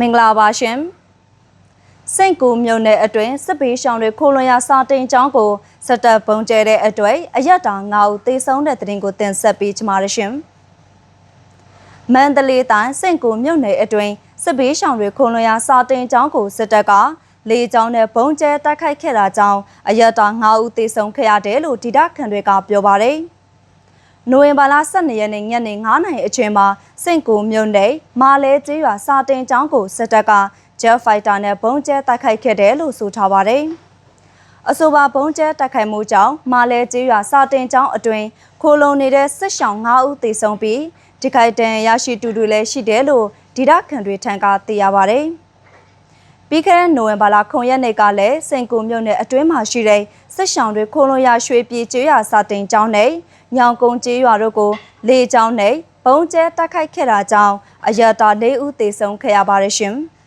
မင်္ဂလာပါရှင်စိတ်ကူမြို့နယ်အတွင်းစစ်ပေးရှောင်းတွေခိုးလွန်ရစာတင်ကျောင်းကိုစက်တပ်ပုံကျဲတဲ့အတွက်အရက်တာ9ဦးသေဆုံးတဲ့တဲ့တင်ကိုတင်ဆက်ပေးကြပါရရှင်မန္တလေးတိုင်းစိတ်ကူမြို့နယ်အတွင်းစစ်ပေးရှောင်းတွေခိုးလွန်ရစာတင်ကျောင်းကိုစစ်တပ်ကလေကြောင်းနဲ့ဘုံကျဲတိုက်ခိုက်ခဲ့တာကြောင့်အရက်တာ9ဦးသေဆုံးခဲ့ရတယ်လို့ဒေတာခန်တွေကပြောပါတယ် နိုဝင်ဘာလ12ရက်နေ့ညနေ9:00နာရီအချိန်မှာစိန့်ကူမြို့နယ်မာလဲကျေးရွာစာတင်ကျောင်းကိုစစ်တပ်က Jet Fighter နဲ့ဘုံကျဲတိုက်ခိုက်ခဲ့တယ်လို့ဆိုထားပါတယ်။အဆိုပါဘုံကျဲတိုက်ခိုက်မှုကြောင့်မာလဲကျေးရွာစာတင်ကျောင်းအတွင်းခိုလုံနေတဲ့စစ်ရှောင်း9ဦးသေဆုံးပြီးဒီခိုက်တန်ရရှိတူတူလည်းရှိတယ်လို့ဒေတာခန်တွေထံကသိရပါတယ်။ ပြီးခဲ့တဲ့နိုဝင်ဘာလ9ရက်နေ့ကလည်းစင်ကူမြို့နယ်အတွင်းမှာရှိတဲ့စစ်ရှောင်းတွေခိုလုံရရွှေပြည်ကျေးရွာစာတင်ကျောင်းနဲ့ညောင်ကုန်းကျေးရွာတို့ကိုလေကျောင်းနဲ့ဘုံကျဲတိုက်ခိုက်ခဲ့တာကြောင့်အရတာ၄ဦးသေဆုံးခဲ့ရပါတယ်ရှင်။